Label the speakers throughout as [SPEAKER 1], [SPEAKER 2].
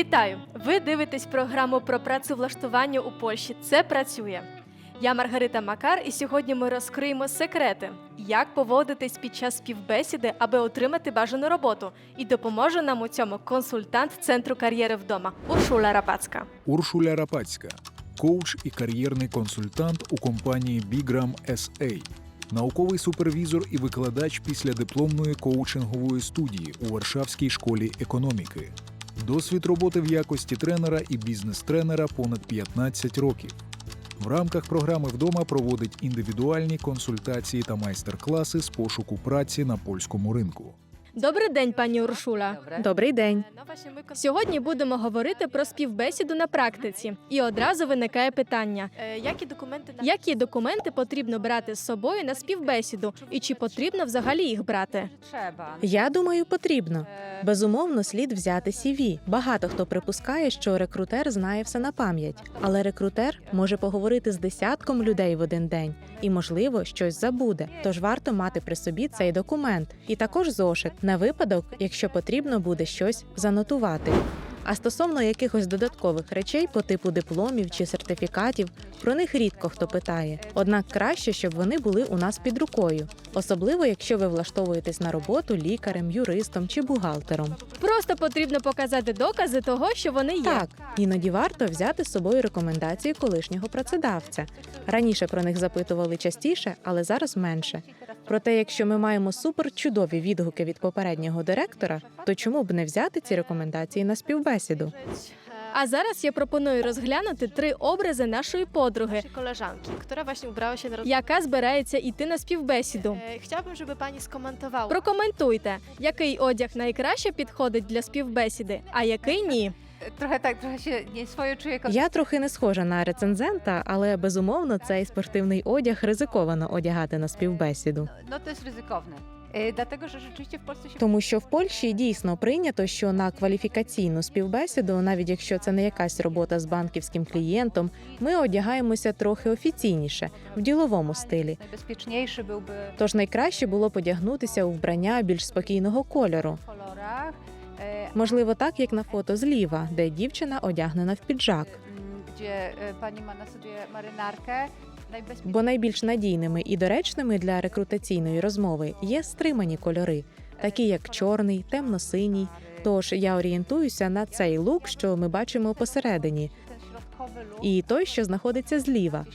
[SPEAKER 1] Вітаю! Ви дивитесь програму про працевлаштування у Польщі. Це працює. Я Маргарита Макар, і сьогодні ми розкриємо секрети, як поводитись під час співбесіди, аби отримати бажану роботу. І допоможе нам у цьому консультант центру кар'єри вдома Уршула Рапацька.
[SPEAKER 2] Уршуля Рапацька, коуч і кар'єрний консультант у компанії Bigram SA, науковий супервізор і викладач після дипломної коучингової студії у Варшавській школі економіки. Досвід роботи в якості тренера і бізнес-тренера понад 15 років. В рамках програми вдома проводить індивідуальні консультації та майстер-класи з пошуку праці на польському ринку.
[SPEAKER 1] Добрий день, пані Уршула.
[SPEAKER 3] Добрий день.
[SPEAKER 1] Сьогодні будемо говорити про співбесіду на практиці. І одразу виникає питання: які документи які документи потрібно брати з собою на співбесіду, і чи потрібно взагалі їх брати?
[SPEAKER 3] Я думаю, потрібно. Безумовно, слід взяти CV. Багато хто припускає, що рекрутер знає все на пам'ять, але рекрутер може поговорити з десятком людей в один день і, можливо, щось забуде. Тож варто мати при собі цей документ і також зошит на випадок, якщо потрібно буде щось занотувати. А стосовно якихось додаткових речей по типу дипломів чи сертифікатів, про них рідко хто питає. Однак краще, щоб вони були у нас під рукою, особливо якщо ви влаштовуєтесь на роботу лікарем, юристом чи бухгалтером.
[SPEAKER 1] Просто потрібно показати докази того, що вони є.
[SPEAKER 3] Так, іноді варто взяти з собою рекомендації колишнього працедавця. Раніше про них запитували частіше, але зараз менше. Проте, якщо ми маємо супер чудові відгуки від попереднього директора, то чому б не взяти ці рекомендації на співбесіду?
[SPEAKER 1] A зараз я пропоную розглянути три образи нашої подруги,
[SPEAKER 4] koleżanki, która właśnie ubrała się na roz...
[SPEAKER 1] яка збирається йти на співбесіду.
[SPEAKER 4] E, Chciałabym, żeby pani skomentowała.
[SPEAKER 1] Прокоментуйте, який одяг найкраще підходить для співбесіди, а який ні.
[SPEAKER 5] Trochę tak, trochę się nieswojo czuję. jako-
[SPEAKER 3] Я трохи не схожа на рецензента, але безумовно цей спортивний одяг ризиковано одягати на співбесіду.
[SPEAKER 5] No to jest ryzykowne. W
[SPEAKER 3] Тому що в Польщі дійсно прийнято, що на кваліфікаційну співбесіду, навіть якщо це не якась робота з банківським клієнтом, ми одягаємося трохи офіційніше в діловому стилі.
[SPEAKER 5] najbezpieczniejszy byłby
[SPEAKER 3] Тож найкраще було б одягнутися у вбрання більш спокійного кольору.
[SPEAKER 5] e,
[SPEAKER 3] Можливо, так як на фото зліва, де дівчина одягнена в піджак.
[SPEAKER 5] m, gdzie e, pani
[SPEAKER 3] Бо найбільш надійними і доречними для рекрутаційної розмови є стримані кольори, такі як чорний, темно-синій. Тож я орієнтуюся на цей лук, що ми бачимо посередині, і той, що знаходиться зліва.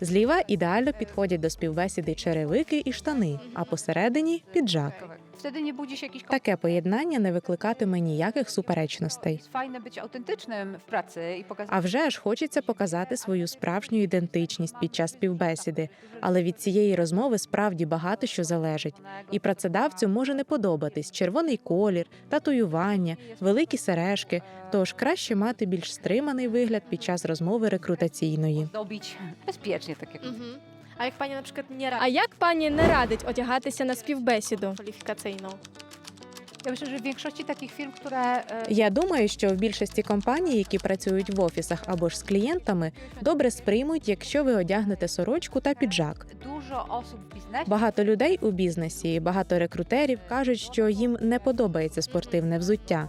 [SPEAKER 3] Зліва ідеально підходять до співбесіди черевики і штани, а посередині піджак.
[SPEAKER 5] Wtedy nie budzi się jakiś
[SPEAKER 3] Таке поєднання не викликатиме ніяких суперечностей.
[SPEAKER 5] Fajne być autentycznym w pracy i pokazać.
[SPEAKER 3] А вже ж хочеться показати свою справжню ідентичність під час співбесіди, але від цієї розмови справді багато що залежить. І працедавцю може не подобатись червоний колір, татуювання, великі сережки. Тож краще мати більш стриманий вигляд під час розмови рекрутаційної.
[SPEAKER 5] Zdobić bezpiecznie, tak jak
[SPEAKER 4] Mhm. A jak pani na przykład nie
[SPEAKER 1] А як пані не радить одягатися на співбесіду?
[SPEAKER 5] Ja myślę, że w większości takich firm, które
[SPEAKER 3] Я думаю, що в більшості компаній, які працюють в офісах або ж з клієнтами, добре сприймуть, якщо ви одягнете сорочку та піджак.
[SPEAKER 5] osób w
[SPEAKER 3] Багато людей у бізнесі, багато рекрутерів кажуть, що їм не подобається спортивне взуття.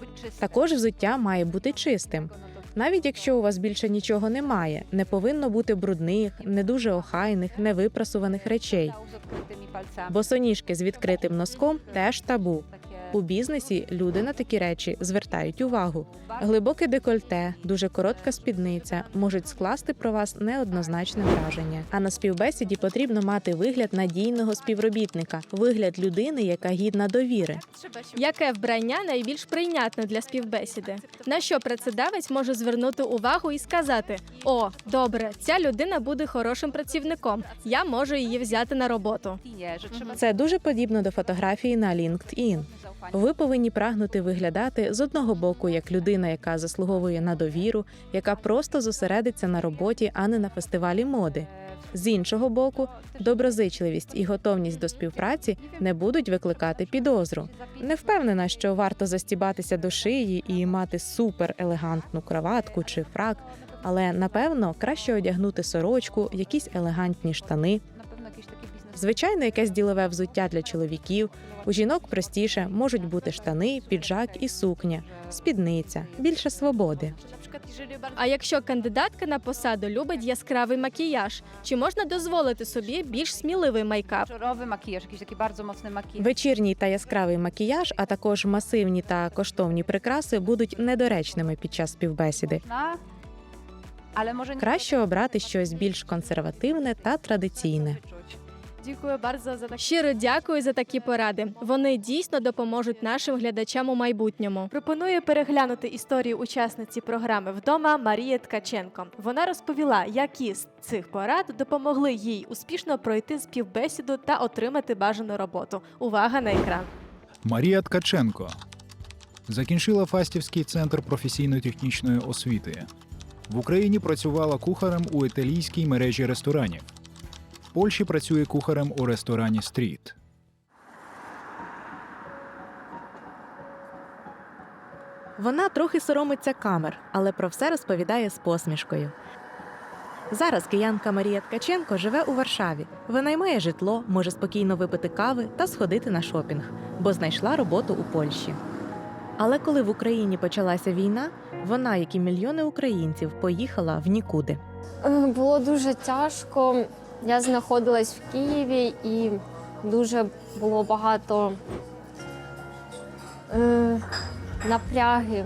[SPEAKER 5] być czyste.
[SPEAKER 3] Також взуття має бути чистим. Навіть якщо у вас більше нічого немає, не повинно бути брудних, не дуже охайних, невипрасуваних речей. Босоніжки з відкритим носком теж табу. У бізнесі люди на такі речі звертають увагу. Глибоке декольте, дуже коротка спідниця можуть скласти про вас неоднозначне враження. А на співбесіді потрібно мати вигляд надійного співробітника, вигляд людини, яка гідна довіри.
[SPEAKER 1] Яке вбрання найбільш прийнятне для співбесіди? На що працедавець може звернути увагу і сказати: О, добре, ця людина буде хорошим працівником. Я можу її взяти на роботу.
[SPEAKER 3] Це дуже подібно до фотографії на LinkedIn. Ви повинні прагнути виглядати з одного боку як людина, яка заслуговує на довіру, яка просто зосередиться на роботі, а не на фестивалі моди. З іншого боку, доброзичливість і готовність до співпраці не будуть викликати підозру. Не впевнена, що варто застібатися до шиї і мати супер елегантну краватку чи фрак, але напевно краще одягнути сорочку, якісь елегантні штани.
[SPEAKER 5] Jakieś takie biznesowe
[SPEAKER 3] Звичайно, якесь ділове взуття для чоловіків. У жінок простіше можуть бути штани, піджак і сукня, спідниця, більше свободи.
[SPEAKER 1] А якщо кандидатка на посаду любить яскравий макіяж, чи можна дозволити собі більш сміливий мейкап?
[SPEAKER 3] Вечірній та яскравий макіяж, а також масивні та коштовні прикраси будуть недоречними під час співбесіди.
[SPEAKER 5] Ale może
[SPEAKER 3] Краще обрати щось більш консервативне та традиційне.
[SPEAKER 4] Dziękuję bardzo za takie
[SPEAKER 1] Щиро дякую за такі поради. Вони дійсно допоможуть нашим глядачам у майбутньому. Пропоную переглянути історію учасниці програми вдома Марії Ткаченко. Вона розповіла, які з цих порад допомогли їй успішно пройти співбесіду та отримати бажану роботу. Увага на екран.
[SPEAKER 2] Марія Ткаченко закінчила Фастівський центр професійно-технічної освіти. В Україні працювала кухарем у італійській мережі ресторанів. В Польщі працює кухарем у ресторані Стріт.
[SPEAKER 3] Вона трохи соромиться камер, але про все розповідає з посмішкою. Зараз киянка Марія Ткаченко живе у Варшаві, винаймає житло, може спокійно випити кави та сходити на шопінг, бо знайшла роботу у Польщі. Але коли в Україні почалася війна, вона, як і мільйони українців, поїхала в нікуди.
[SPEAKER 6] Е, Було дуже тяжко. Я знаходилась в Києві і дуже було багато е, напряги.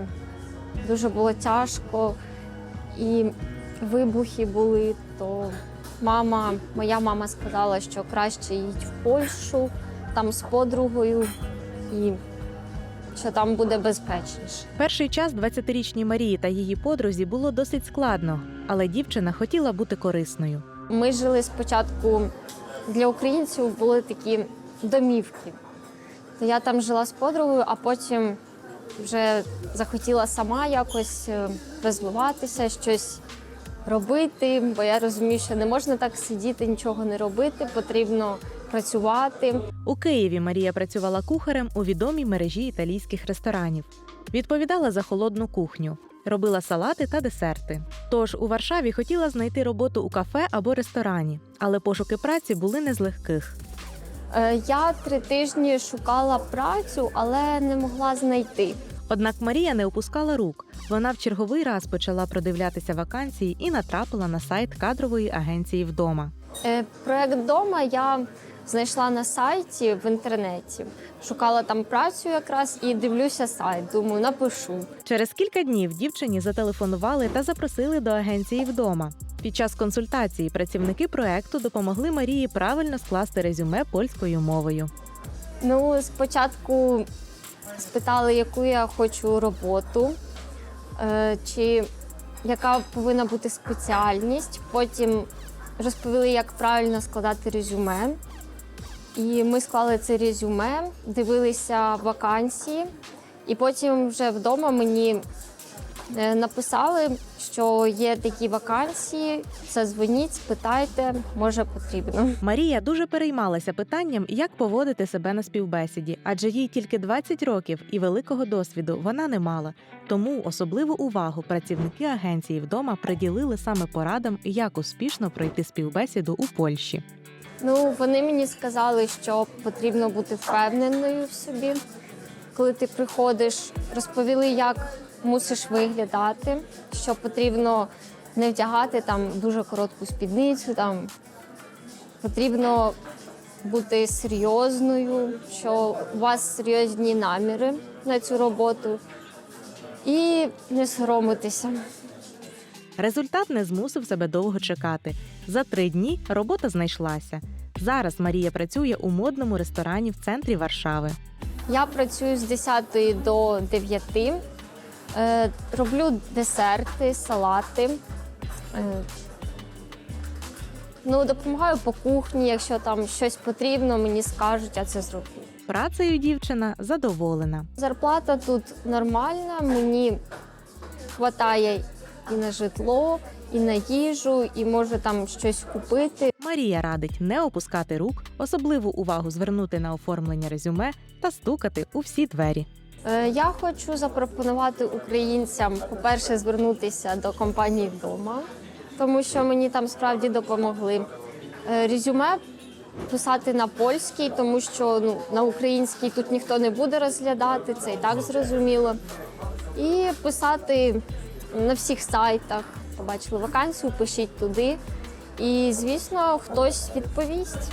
[SPEAKER 6] Дуже було тяжко. І вибухи були, то мама, моя мама сказала, що краще їдь в Польщу там з подругою і що там буде безпечніше.
[SPEAKER 3] Перший час 20-річній Марії та її подрузі було досить складно, але дівчина хотіла бути корисною.
[SPEAKER 6] Ми жили спочатку для українців були такі домівки. Я там жила з подругою, а потім вже захотіла сама якось е, розвиватися, щось робити, бо я розумію, що не можна так сидіти, нічого не робити, потрібно працювати.
[SPEAKER 3] У Києві Марія працювала кухарем у відомій мережі італійських ресторанів. Відповідала за холодну кухню, робила салати та десерти. Тож у Варшаві хотіла знайти роботу у кафе або ресторані, але пошуки праці були не з легких.
[SPEAKER 6] Е, Я три тижні шукала працю, але не могла знайти.
[SPEAKER 3] Однак Марія не опускала рук. Вона в черговий раз почала продивлятися вакансії і натрапила на сайт кадрової агенції вдома.
[SPEAKER 6] Е, Проект дома я знайшла на сайті в інтернеті. Шукала там працю якраз і дивлюся сайт. Думаю, напишу.
[SPEAKER 3] Через кілька днів дівчині зателефонували та запросили до агенції вдома. Під час консультації працівники проекту допомогли Марії правильно скласти резюме польською мовою.
[SPEAKER 6] Ну, спочатку спитали, яку я хочу роботу, е, чи яка повинна бути спеціальність. Потім розповіли, як правильно складати резюме. І ми склали це резюме, дивилися вакансії, і потім вже вдома мені е, написали, що є такі вакансії. Задзвоніть, спитайте, може потрібно.
[SPEAKER 3] Марія дуже переймалася питанням, як поводити себе на співбесіді, адже їй тільки 20 років і великого досвіду вона не мала. Тому особливу увагу працівники агенції вдома приділили саме порадам, як успішно пройти співбесіду у Польщі.
[SPEAKER 6] Ну, вони мені сказали, що потрібно бути впевненою в собі. Коли ти приходиш, розповіли, як мусиш виглядати, що потрібно не вдягати там дуже коротку спідницю, там потрібно бути серйозною, що у вас серйозні наміри на цю роботу, і не соромитися.
[SPEAKER 3] Результат не змусив себе довго чекати. За три дні робота знайшлася. Зараз Марія працює у модному ресторані в центрі Варшави.
[SPEAKER 6] Я працюю з 10 до 9. Е, роблю десерти, салати. Е, ну, допомагаю по кухні, якщо там щось потрібно, мені скажуть, я це зроблю.
[SPEAKER 3] Працею дівчина задоволена.
[SPEAKER 6] Зарплата тут нормальна, мені вистачає і на житло, і на їжу, і можу там щось купити.
[SPEAKER 3] Марія радить не опускати рук, особливу увагу звернути на оформлення резюме та стукати у всі двері.
[SPEAKER 6] Е, Я хочу запропонувати українцям, по-перше, звернутися до компанії вдома, тому що мені там справді допомогли. Е, Резюме писати на польській, тому що ну, на українській тут ніхто не буде розглядати, це і так зрозуміло. І писати на всіх сайтах. Побачили вакансію, пишіть туди. І, звісно, хтось відповість.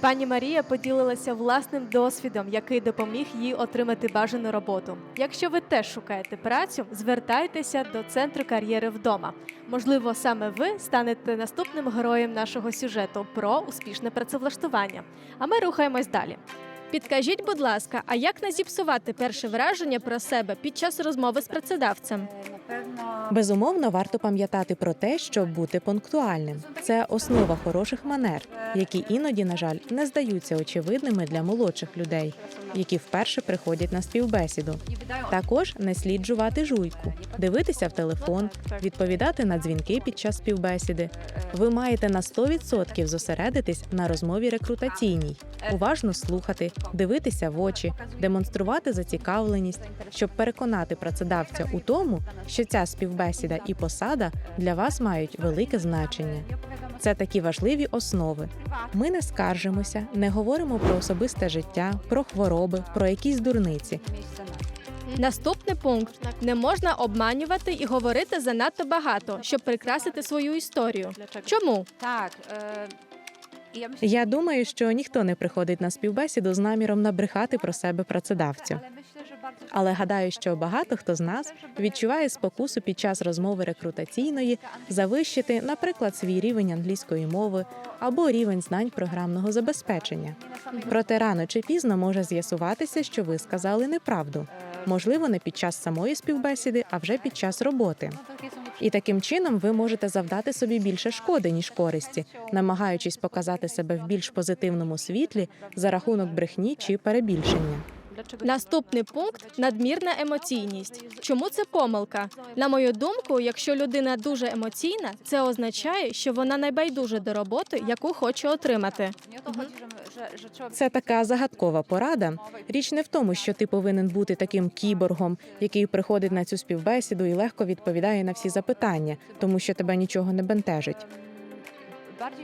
[SPEAKER 1] Пані Марія поділилася власним досвідом, який допоміг їй отримати бажану роботу. Якщо ви теж шукаєте працю, звертайтеся до центру кар'єри вдома. Можливо, саме ви станете наступним героєм нашого сюжету про успішне працевлаштування. А ми рухаємось далі. Підкажіть, будь ласка, а як не зіпсувати перше враження про себе під час розмови з працедавцем?
[SPEAKER 3] Безумовно, варто пам'ятати про те, щоб бути пунктуальним. Це основа хороших манер, які іноді, на жаль, не здаються очевидними для молодших людей, які вперше приходять на співбесіду. Також не слід жувати жуйку, дивитися в телефон, відповідати на дзвінки під час співбесіди. Ви маєте на 100% зосередитись на розмові рекрутаційній, уважно слухати, дивитися в очі, демонструвати зацікавленість, щоб переконати працедавця у тому, що ця співбесіда і посада для вас мають велике значення. Це такі важливі основи. Ми не скаржимося, не говоримо про особисте життя, про хвороби, про якісь дурниці.
[SPEAKER 1] Наступний пункт: не можна обманювати і говорити занадто багато, щоб прикрасити свою історію. Чому?
[SPEAKER 5] Tak.
[SPEAKER 3] Я думаю, що ніхто не приходить на співбесіду з наміром набрехати про себе працедавцю. Але гадаю, що багато хто з нас відчуває спокусу під час розмови рекрутаційної завищити, наприклад, свій рівень англійської мови або рівень знань програмного забезпечення. Проте рано чи пізно може з'ясуватися, що ви сказали неправду. Можливо, не під час самої співбесіди, а вже під час роботи. І таким чином ви можете завдати собі більше шкоди ніж користі, намагаючись показати себе в більш позитивному світлі за рахунок брехні чи перебільшення.
[SPEAKER 1] Наступний пункт надмірна емоційність. Чому це помилка? На мою думку, якщо людина дуже емоційна, це означає, що вона найбайдуже до роботи, яку хоче отримати.
[SPEAKER 3] Це така загадкова порада. Річ не в тому, що ти повинен бути таким кіборгом, який приходить на цю співбесіду і легко відповідає на всі запитання, тому що тебе нічого не бентежить.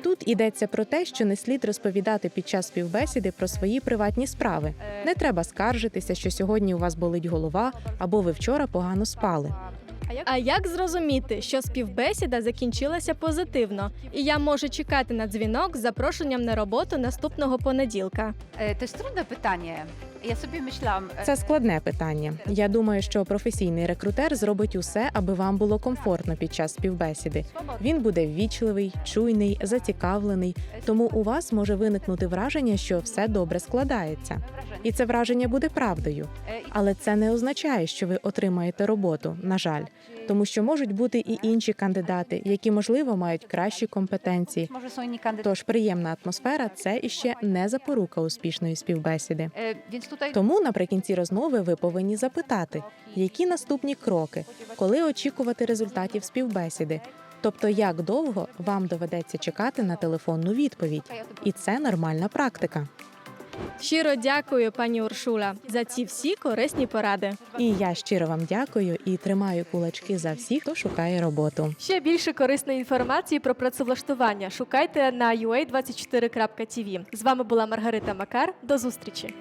[SPEAKER 3] Тут йдеться про те, що не слід розповідати під час співбесіди про свої приватні справи. Не треба скаржитися, що сьогодні у вас болить голова або ви вчора погано спали.
[SPEAKER 1] А як зрозуміти, що співбесіда закінчилася позитивно, і я можу чекати на дзвінок з запрошенням на роботу наступного понеділка?
[SPEAKER 5] E, To jest trudne pytanie. Ja sobie e,
[SPEAKER 3] Це складне питання. Я думаю, що професійний рекрутер зробить усе, аби вам було комфортно під час співбесіди. Він буде ввічливий, чуйний, зацікавлений. Тому у вас може виникнути враження, що все добре складається, і це враження буде правдою.
[SPEAKER 5] e,
[SPEAKER 3] Але це не означає, що ви отримаєте роботу, на жаль, тому що можуть бути і інші кандидати, які можливо мають кращі компетенції. Тож приємна атмосфера це іще не запорука успішної співбесіди. Тому наприкінці розмови ви повинні запитати, які наступні кроки, коли очікувати результатів співбесіди. Тобто, як довго вам доведеться чекати на телефонну відповідь, і це нормальна практика.
[SPEAKER 1] Щиро дякую, пані Уршула, за ці всі корисні поради.
[SPEAKER 3] І я щиро вам дякую і тримаю кулачки за всіх, хто шукає роботу.
[SPEAKER 1] Ще більше корисної інформації про працевлаштування шукайте на ua24.tv. З вами була Маргарита Макар. До зустрічі.